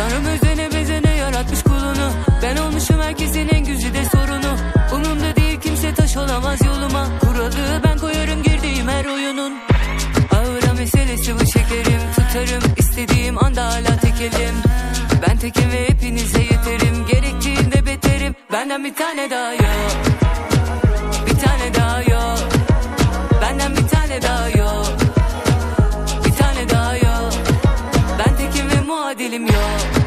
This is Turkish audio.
Tanrım özene bezene yaratmış kulunu. Ben olmuşum herkesin en güzide sorunu. Umumda değil kimse taş olamaz yoluma. Kuralı ben koyarım girdiğim her oyunun. Ağıra meselesi bu şekerim. Tutarım istediğim anda hala tekelim. Ben tekim ve hepinize yeterim. Gerektiğinde beterim. Benden bir tane daha yok bedelim yok.